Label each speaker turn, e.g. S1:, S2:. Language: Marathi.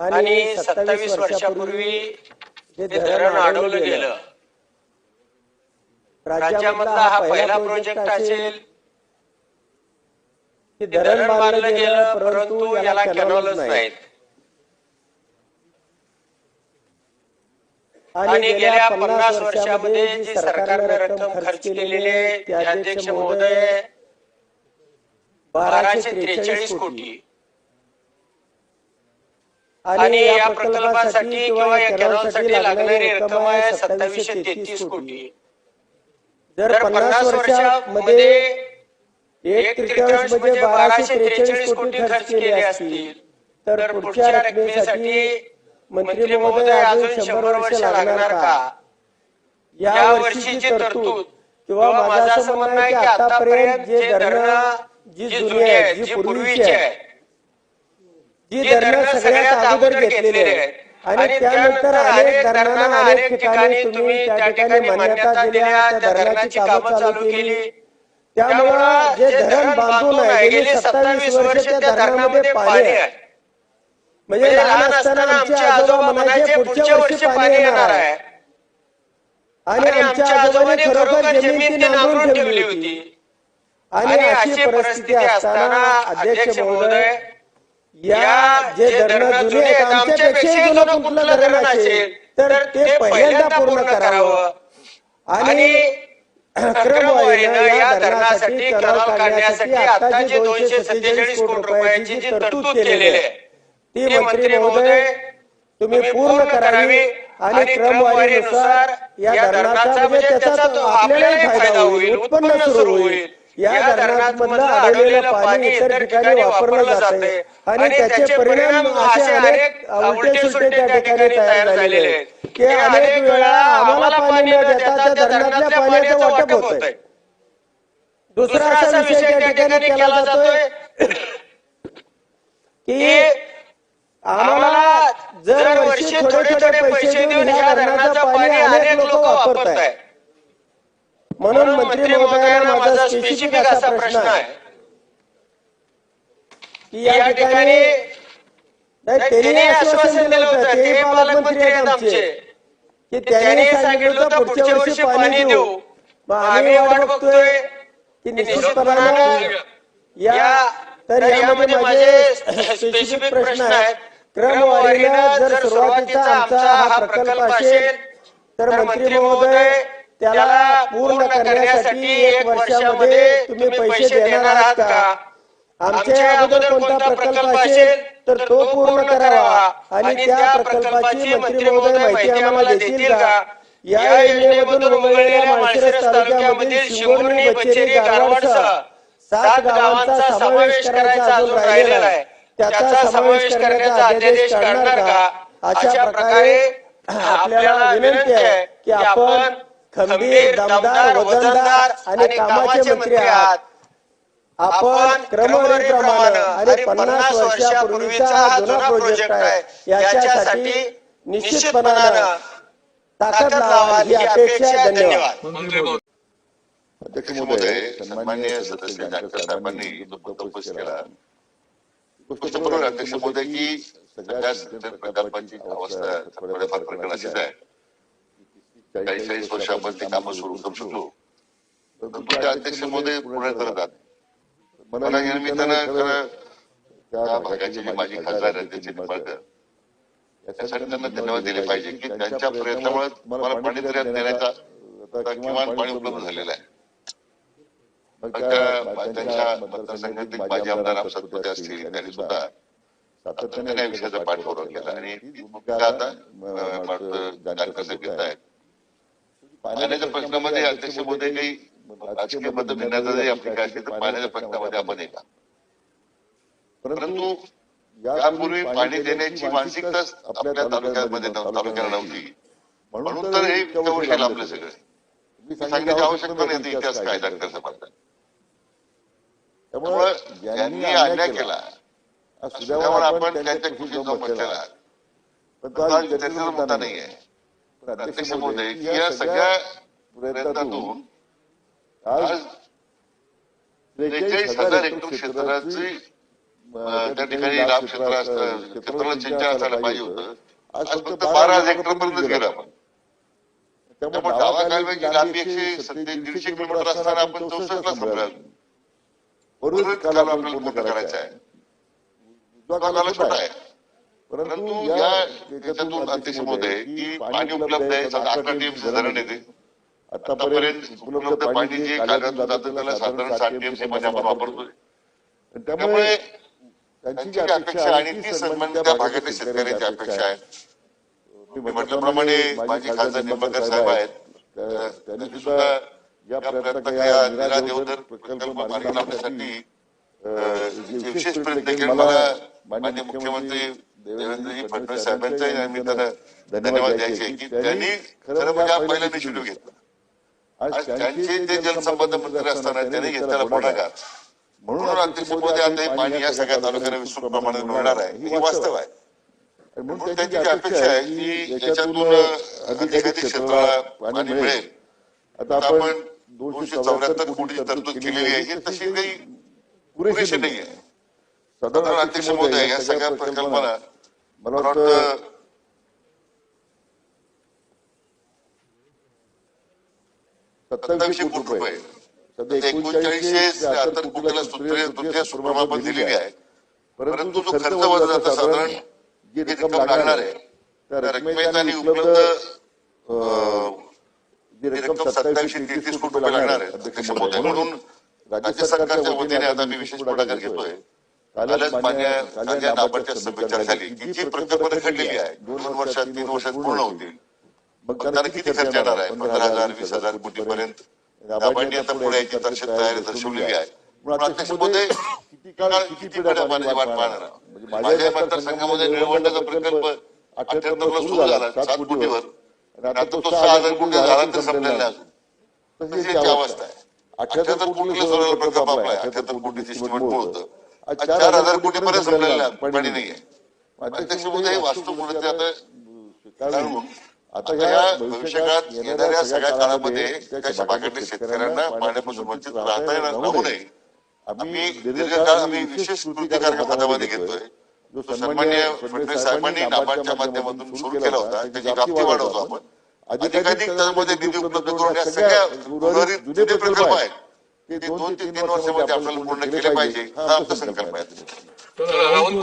S1: आणि सत्तावीस वर्षापूर्वी जे धरण अडवलं गेलं. राज्यामधला हा पहिला प्रोजेक्ट असेल धरण बांधलं गेलं परंतु याला कॅनॉलच नाहीत. आणि गेल्या पन्नास वर्षामध्ये जी सरकारने रक्कम खर्च केलेली आहे अध्यक्ष महोदय बाराशे त्रेचाळीस कोटी. आणि या प्रकल्पासाठी किंवा या कॅनॉलसाठी लागणारी रक्कम आहे सत्तावीसशे तेहतीस कोटी. जर पन्नास वर्षामध्ये एक तृतीयांश म्हणजे बाराशे त्रेचाळीस कोटी खर्च केले असतील. तर पुढच्या रकमेसाठी मंत्री महोदय अजून शंभर वर्ष लागणार का? या वर्षीची तरतूद किंवा माझं असं म्हणणं आहे की आतापर्यंत जे धरणं जी जुनी आहेत जी पूर्वीची आहेत जी धरणं सगळ्यात अगोदर घेतलेली आहेत. आणि त्यानंतर अनेक धरणांना अनेक ठिकाणी तुम्ही त्या ठिकाणी मान्यता दिल्या त्या धरणाची कामं चालू केली. त्यामुळं जे धरण बांधून आहे गेली सत्तावीस वर्ष त्या धरणामध्ये पाणी आहे. म्हणजे लहान असताना आमचे आजोबा म्हणायचे पुढच्या वर्षी पाणी येणार आहे. आणि आमच्या आजोबाने खरोखर जमीन ती नांगरून ठेवली होती. आणि अशी परिस्थिती असताना अध्यक्ष महोदय या जे धरणं जुने आहेत आमच्यापेक्षाही जुनं कुठलं धरण असेल तर ते पहिल्यांदा पूर्ण करावं. आणि क्रमवारीनं या धरणासाठी कॅनॉल काढण्यासाठी आता जी दोनशे सत्तेचाळीस कोटी रुपयाची जी तरतूद केलेली आहे ती मंत्री महोदय तुम्ही पूर्ण करावी आणि क्रमवारीनुसार या धरणाचा म्हणजे त्याचा तो आपल्यालाही फायदा होईल उत्पन्न सुरू होईल. या धरणामधलं अडवलेलं पाणी इतर ठिकाणी वापरलं जाते आणि त्याचे परिणाम असे अनेक उलटे सुलटे त्या ठिकाणी तयार झालेले आहेत. की अनेक वेळा आम्हाला पाणी न देता त्या धरणातल्या पाण्याचं वाटप होत आहे दुसरा असा विषय त्या ठिकाणी केला जातोय की आम्हाला जर वर्षी थोडे थोडे पैसे देऊन ह्या धरणाचं पाणी अनेक लोक वापरत आहेत म्हणून मंत्री महोदयांना माझा स्पेसिफिक असा प्रश्न आहे. की या ठिकाणी त्यांनी आश्वासन दिलं होतं ते पालकमंत्री आहेत आमचे. की त्यांनी सांगितलं होतं पुढच्या वर्षी पाणी देऊ. आम्ही वाट बघतोय की निश्चितपणानं या तर यामध्ये माझे स्पेसिफिक प्रश्न आहेत. क्रमवारीनं जर सुरुवातीचा आमचा हा प्रकल्प असेल तर मंत्री महोदय त्याला पूर्ण करण्यासाठी एक वर्षामध्ये तुम्ही पैसे देणार आहात का? आमच्या अगोदर कोणता प्रकल्प असेल तर तो पूर्ण करावा. आणि त्या प्रकल्पाची मंत्री महोदय माहिती आम्हाला देतील का? या योजनेमधून उमरलेल्या माळशिरस तालुक्यामधील शिवणी बचेरी गारवाडसह सात गावांचा समावेश करायचा अजून राहिलेला आहे त्याचा समावेश करण्याचा आदेश काढणार का? अशा प्रकारे आपल्याला विनंती आहे की आपण खंबीर दमदार वजनदार आणि कामाचे मंत्री आहात. आपण क्रमवारीप्रमाणे आणि पन्नास वर्षापूर्वीचा हा जुना प्रोजेक्ट आहे. याच्यासाठी निश्चितपणानं ताकद लावा ही अपेक्षा आहे. धन्यवाद.
S2: अध्यक्ष महोदय सन्मान्य सदस्य जानकर साहेबांनी जो मुद्दा उपस्थित केला. गोष्ट बरोबर आहे, अध्यक्ष महोदय की सगळ्याच प्रकल्पाची अवस्था थोड्याफार प्रकरणाचीच आहे. चाळीस चाळीस वर्ष आपण ती कामं सुरू करू शकलो त्या अध्यक्ष महोदय पूर्ण करत आहात मला या निमित्तानं खरं त्या भागाचे जे माजी खासदार आहेत त्याचे निंबाळकर त्यासाठी त्यांना धन्यवाद दिले पाहिजे की त्यांच्या प्रयत्नामुळे मला पाणी तरी देण्याचा किमान पाणी उपलब्ध झालेलं आहे त्यांच्या मतदारसंघातील माजी आमदार राम सातपुते असतील त्यांनी सुद्धा सातत्याने या विषयाचा पाठपुरावा केला आणि आता साहेब घेत आहेत पाण्याच्या प्रश्नामध्ये अध्यक्ष मोदी काही राजकीय मतभिन्नता जरी आपली काय असेल तर पाण्याच्या प्रश्नामध्ये आपण एका परंतु यापूर्वी पाणी देण्याची मानसिकता आपल्या तालुक्यामध्ये तालुक्याला नव्हती. म्हणून तर हे इतकं वर्ष लांबले सगळे. सांगण्याची आवश्यकता नाही इतिहास काय जानकर साहेबांचा त्यामुळं ज्यांनी अन्याय केला सुदैवानं आपण त्यांच्या खुशी जाऊन बसलेला. पण त्याचा मुद्दा नाही अध्यक्ष महोदय की या सगळ्या प्रयत्नातून आज त्रेचाळीस हजार हेक्टर क्षेत्राची त्या ठिकाणी लाभ क्षेत्र क्षेत्राला सिंचन असायला पाहिजे होतं आज फक्त बारा हेक्टर पर्यंत गेलो आपण त्यामुळे डावा कालव्याची लांबी एकशे दीडशे किलोमीटर असताना आपण चौसष्टला संपला पूर्वीच काल आपल्याला पूर्ण करायचा आहे छोटा आहे परंतु या याच्यातून अध्यक्ष महोदय की पाणी उपलब्ध आहे अठरा टीएमसी धरण येते आतापर्यंत उपलब्ध पाणी जे कालव्यातून जातं त्याला साधारण सात टीएमसी पाणी आपण वापरतोय. त्यामुळे त्यांची जी अपेक्षा आणि ती सन्मान त्या भागातल्या शेतकऱ्यांची अपेक्षा आहे. मी म्हटल्याप्रमाणे माझे खासदार निंबाळकर साहेब आहेत. त्या- त्यांनी सुद्धा या प्रयत्न या निरा देवधर प्रकल्प मार्गी लावण्यासाठी विशेष प्रयत्न केले मला मान्य मुख्यमंत्री देवेंद्रजी फडणवीस साहेबांच्या या निमित्तानं धन्यवाद द्यायचे. की त्यांनी खरं म्हणजे हा पहिला निश्चित घेतला. आज त्यांचे जे जलसंपदा मंत्री असताना त्यांनी घेतलेला पुढाकार. म्हणून अध्यक्ष मोदी आता हे पाणी या सगळ्या तालुक्याला विस्तृत प्रमाणात मिळणार आहे. ही वास्तव आहे. म्हणून त्यांची जी अपेक्षा आहे की याच्यातून अधिकाधिक क्षेत्राला पाणी मिळेल. आता आपण दोनशे चौऱ्याहत्तर कोटी तरतूद केलेली आहे. ही तशी काही पुरेशी नाही आहे साधारण अध्यक्ष महोदय या सगळ्या प्रकल्पाला मला वाटतं सत्तावीसशे कोटी रुपये सध्या एकोणचाळीसशे त्र्याहत्तर कोटीला तृतीय तृतीय सुप्रमाण दिलेली आहे परंतु जो खर्च वजा जातो साधारण जी रक्कम लागणार आहे त्या रकमेच्या आणि उपलब्ध अं, जी रक्कम सत्तावीसशे तेहतीस कोटी रुपये लागणार आहे अध्यक्ष महोदय म्हणून राज्य सरकारच्या वतीने आता मी विशेष पुढाकार घेतोय कालच मान्य काल या नाबार्डच्या सभेत चर्चा झाली. की जी प्रकल्प रखडलेली आहे. दोन वर्षात तीन वर्षात पूर्ण होतील. मग त्यांना किती खर्च येणार आहे? पंधरा हजार वीस हजार कोटी पर्यंत. नाबार्डने आता पुढे याची तरतूद तयारी दर्शवलेली आहे. किती पिढ्या वाट पाहणार? म्हणजे माझ्या मतदारसंघामध्ये निळवंडाचा प्रकल्प अठ्याहत्तर सुरू झाला. सात कोटीवर. आणि आता तो सहा हजार कोटी झाला तर संपलेला अजून. तशी याची अवस्था आहे. अठ्याहत्तर कोटीला सोडलेला प्रकल्प आपला अठ्याहत्तर कोटीचं होतं चार हजार कोटी पर्यंत संपलेला पाणी बोलते आता. कारण आता या भविष्यकाळात येणाऱ्या सगळ्या काळामध्ये त्या भागातल्या शेतकऱ्यांना पाण्यापासून वंचित राहता येणार राहू नये आम्ही दीर्घकाळ आम्ही विशेष कृती कार्यक्रम हातामध्ये घेतोय. जो सन्मान्य फडणवीस साहेबांनी नाबार्डच्या माध्यमातून सुरू केला होता त्याची व्याप्ती वाढवतो आपण. अधिकाधिक त्यामध्ये निधी उपलब्ध करून या सगळ्या उर्वरित जुने प्रकल्प आहेत. ते दोन ते तीन वर्षामध्ये आपल्याला पूर्ण केले पाहिजे. हा आमचा संकल्प आहे
S3: राहुल